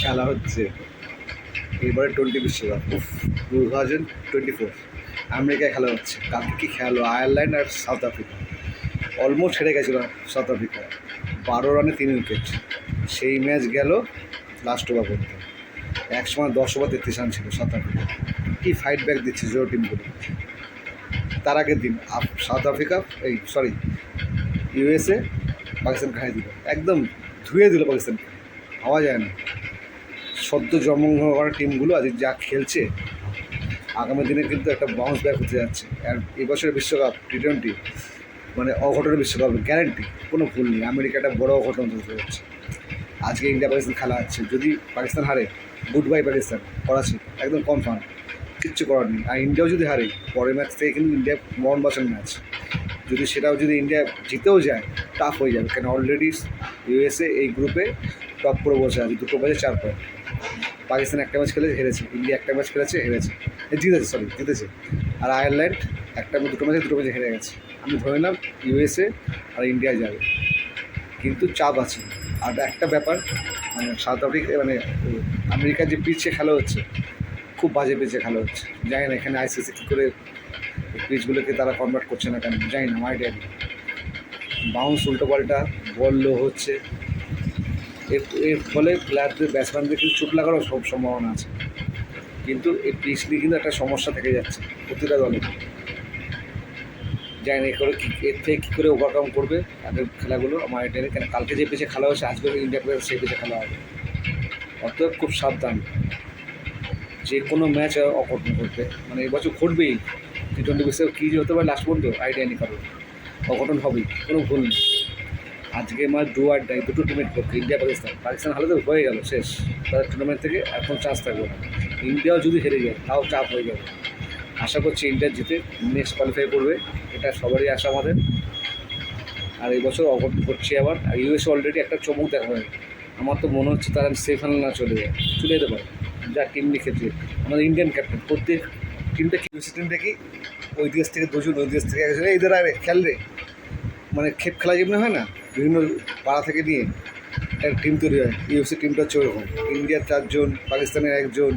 খেলা হচ্ছে। এবারে টোয়েন্টি বিশ্বকাপ টু থাউজেন্ড টোয়েন্টি ফোর আমেরিকায় খেলা হচ্ছে। কালকে কি খেলো আয়ারল্যান্ড আর সাউথ আফ্রিকা। অলমোস্ট হেরে গেছিল সাউথ আফ্রিকা। বারো রানে তিন উইকেট সেই ম্যাচ গেল লাস্ট ওভার করতে এক সময় দশ ওভার তেত্রিশ রান ছিল সাউথ আফ্রিকা। কি ফাইট ব্যাক দিচ্ছে জোর টিমগুলো তার আগের দিন সাউথ আফ্রিকা, এই সরি ইউএসএ পাকিস্তান খাইয়ে দিল। একদম ধুয়ে দিল পাকিস্তানকে। হওয়া যায় না। সদ্য জন্মগ্রহণ করা টিমগুলো আজ যা খেলছে, আগামী দিনে কিন্তু একটা বাউন্স ব্যাক হতে যাচ্ছে। আর এবছরের বিশ্বকাপ টি টোয়েন্টি মানে অঘটনের বিশ্বকাপ গ্যারেন্টি কোনো ভুল নেই। আমেরিকা একটা বড় অঘটন হতে যাচ্ছে। আজকে ইন্ডিয়া পাকিস্তান খেলা হচ্ছে। যদি পাকিস্তান হারে গুড বাই পাকিস্তান করাচ্ছি একদম কনফার্ম কিচ্ছু করার নেই। আর ইন্ডিয়াও যদি হারে, পরের ম্যাচ থেকে কিন্তু ইন্ডিয়া মরণ বাঁচান ম্যাচ যদি সেটাও যদি ইন্ডিয়া জিতেও যায় টাফ হয়ে যাবে। কেন? অলরেডি ইউএসএ এই গ্রুপে টপ করে বসে আছে। দুটো বাজে চার পয়েন্ট পাকিস্তান একটা ম্যাচ খেলেছে, হেরেছে। ইন্ডিয়া একটা ম্যাচ খেলেছে, হেরেছে। জিতেছে সরি জিতেছে। আর আয়ারল্যান্ড একটা দুটো ম্যাচে দুটো ম্যাচে হেরে গেছে। আমি ধরে নিলাম ইউএসএ আর ইন্ডিয়া যাবে। কিন্তু চাপ আছে। আর একটা ব্যাপার মানে সাউথ আফ্রিকা মানে আমেরিকার যে পিচে খেলা হচ্ছে, খুব বাজে পিচে খেলা হচ্ছে। জানি না এখানে আইসিসি কী করে পিচগুলোকে তারা কনভার্ট করছে না কেন, জানি না আমার আইডিয়া নেই বাউন্স উল্টো পাল্টা, বল লো হচ্ছে। এর এর ফলে প্লেয়ারদের ব্যাটসম্যানদের কিন্তু চোট লাগারও সব সম্ভাবনা আছে। কিন্তু এই পিচ নিয়ে কিন্তু একটা সমস্যা থেকে যাচ্ছে প্রতিটা দলে। জানি এ করে এর থেকে কী করে ওভারকাম করবে আগের খেলাগুলো। আমার এটা কেন কালকে যে পিচে খেলা হয়েছে, আজকে ইন্ডিয়া প্লেয়ার সেই পিচে খেলা হবে। অতএব খুব সাবধান। যে কোনো ম্যাচ অঘটন ঘটবে মানে এবছর ঘটবেই। টি টোয়েন্টি বিশ্বকাপ কী যে হতে পারে লাস্ট পর্যন্ত আইডিয়া নেই কারণ অঘটন হবেই, কোনো ভুল নেই। আজকে ম্যাচ ডু আর ডাই দুটো টিমের পক্ষে ইন্ডিয়া পাকিস্তান পাকিস্তান হালে তো হয়ে গেল, শেষ। তাদের টুর্নামেন্ট থেকে এখন চান্স থাকবে না। ইন্ডিয়াও যদি হেরে যায়, তাও চাপ হয়ে যাবে। আশা করছি ইন্ডিয়া জিতে নেক্সট কোয়ালিফাই করবে। এটা সবারই আশা আমাদের। আর এই বছর অঘটন ঘটছে আবার। আর ইউএসএ অলরেডি একটা চমক দেখা হয় আমার তো মনে হচ্ছে তারা সেমিফাইনাল না চলে যায়। চলে যেতে পারে। যা টিম ক্ষেত্রে আমাদের ইন্ডিয়ান ক্যাপ্টেন প্রত্যেক টিমটা ইউএসএ টিম দেখি, ওই দেশ থেকে দুজন, ওই দেশ থেকে এইদের আর খেল রে। মানে খেপ খেলা যেমনি হয় না বিভিন্ন পাড়া থেকে নিয়ে একটা টিম তৈরি হয়। ইউএসএ টিমটা হচ্ছে ওরকম। ইন্ডিয়ার চারজন, পাকিস্তানের একজন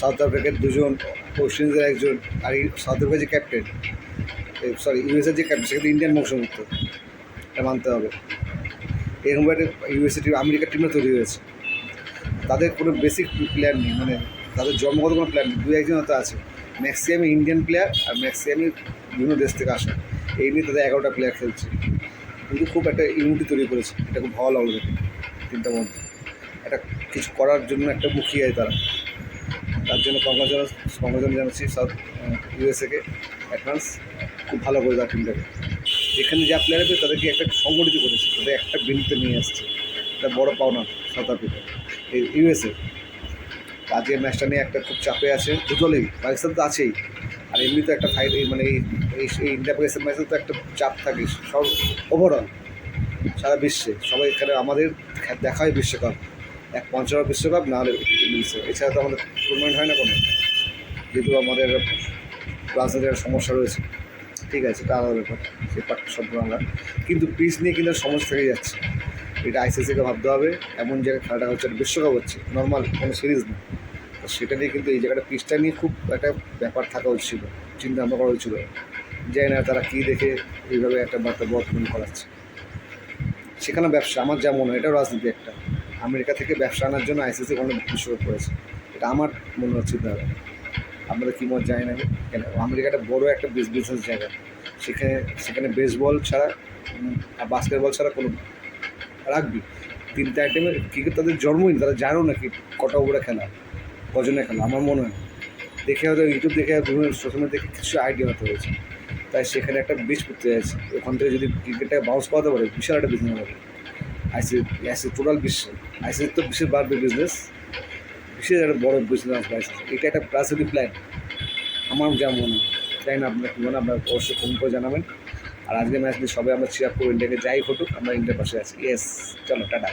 সাউথ আফ্রিকার দুজন ওয়েস্ট ইন্ডিজের একজন, আর সাউথ আফ্রিকার যে ক্যাপ্টেন সরি ইউএসএর যে ক্যাপ্টেন সেখানে ইন্ডিয়ান বংশভুক্ত এটা মানতে হবে। এরকম একটা ইউএসএ টিম আমেরিকার টিমও তৈরি হয়েছে। তাদের কোনো বেসিক প্লেয়ার নেই মানে তাদের জন্মগত কোনো প্লেয়ার নেই। দু একজন হয়তো আছে। ম্যাক্সিমামই ইন্ডিয়ান প্লেয়ার আর ম্যাক্সিমামই বিভিন্ন দেশ থেকে আসা। এই নিয়ে তাদের এগারোটা প্লেয়ার খেলছে। কিন্তু খুব একটা ইউনিটি তৈরি করেছে। এটা খুব ভালো লাগল দেখে তিনটার মধ্যে একটা কিছু করার জন্য একটা মুখিয়ে তারা। তার জন্য কংগ্রেস কংগ্রেস জানাচ্ছি সাউথ ইউএসএকে অ্যাডভান্স খুব ভালো করে তার টিমটাকে যেখানে যা প্লেয়ার আছে তাদেরকে একটা সংগঠিত করেছে, তাদের একটা বিনীতে নিয়ে আসছে। এটা বড় পাওনা সাউথ আফ্রিকা, এই ইউএসএ আজকের ম্যাচটা নিয়ে একটা খুব চাপে আছে। দুদলেই, পাকিস্তান তো আছেই। আর এমনিতে একটা ফাইট মানে এই, এই- ইন্ডিয়া ম্যাচে তো একটা চাপ থাকে, সব ওভারঅল সারা বিশ্বে, সবাই এখানে আমাদের দেখা হয় বিশ্বকাপ, এক পঞ্চম বিশ্বকাপ, না হলে এছাড়া তো আমাদের টুর্নামেন্ট হয় না কোনো, যেহেতু আমাদের রাজনীতির সমস্যা রয়েছে। ঠিক আছে তা আলাদা ব্যাপার সে পার্ট সম্পূর্ণ আমরা কিন্তু পিচ নিয়ে কিন্তু সমস্যা থেকে যাচ্ছে। এটা আইসিসিকে ভাবতে হবে, এমন জায়গায় খেলাটা হচ্ছে, বিশ্বকাপ হচ্ছে নর্মাল কোনো সিরিজ না সেটা নিয়ে কিন্তু এই জায়গাটা পিচটা নিয়ে খুব একটা ব্যাপার থাকা উচিত ছিল চিন্তা ভাবনা করা উচিত ছিল জানি না তারা কী দেখে এইভাবে একটা বার্তা বর্তমান করাচ্ছে। সেখানে ব্যবসা, আমার যা মনে হয় এটা রাজনীতি একটা। আমেরিকা থেকে ব্যবসা আনার জন্য আইসিসি কোনো বিশ্বকাপ করেছে। এটা আমার মনে হচ্ছে চিন্তাধারা আপনাদের কী মত জানি না কেন? আমেরিকাটা বড় একটা বিজনেস জায়গা। সেখানে সেখানে বেসবল ছাড়া আর বাস্কেটবল ছাড়া কোনো রাখবি তিনটে আইটেমের ক্রিকেট তাদের জন্মই তারা জানো না কি কটা ওভারে খেলা। কজনে খেলা আমার মনে হয় দেখে হয়তো ইউটিউব দেখে বিভিন্ন সোশ্যাল মিডিয়া দেখে কিছু আইডিয়া হতে হয়েছে। তাই সেখানে একটা বীজ করতে চাইছে ওখান থেকে যদি ক্রিকেটটাকে বাউন্স পাওয়াতে পারে, বিশাল একটা বিজনেস হবে। আইসি আইসি টোটাল বিশ্ব আইসি তো বিশেষ বাড়বে বিজনেস বিশেষ একটা বড় বিজনেস আসবে আইসি এটা একটা প্রাসিডি প্ল্যান আমার যা মনে হয়। তাই না? আপনার মনে? আপনার অবশ্যই ফোন করে জানাবেন। আর আজকে ম্যাচ নিয়ে সবাই আমরা চেয়ার করব। ইন্ডিয়াকে যাই ঘটুক আমরা ইন্ডিয়ার পাশে আছি। ইয়েস চলো, টাটা।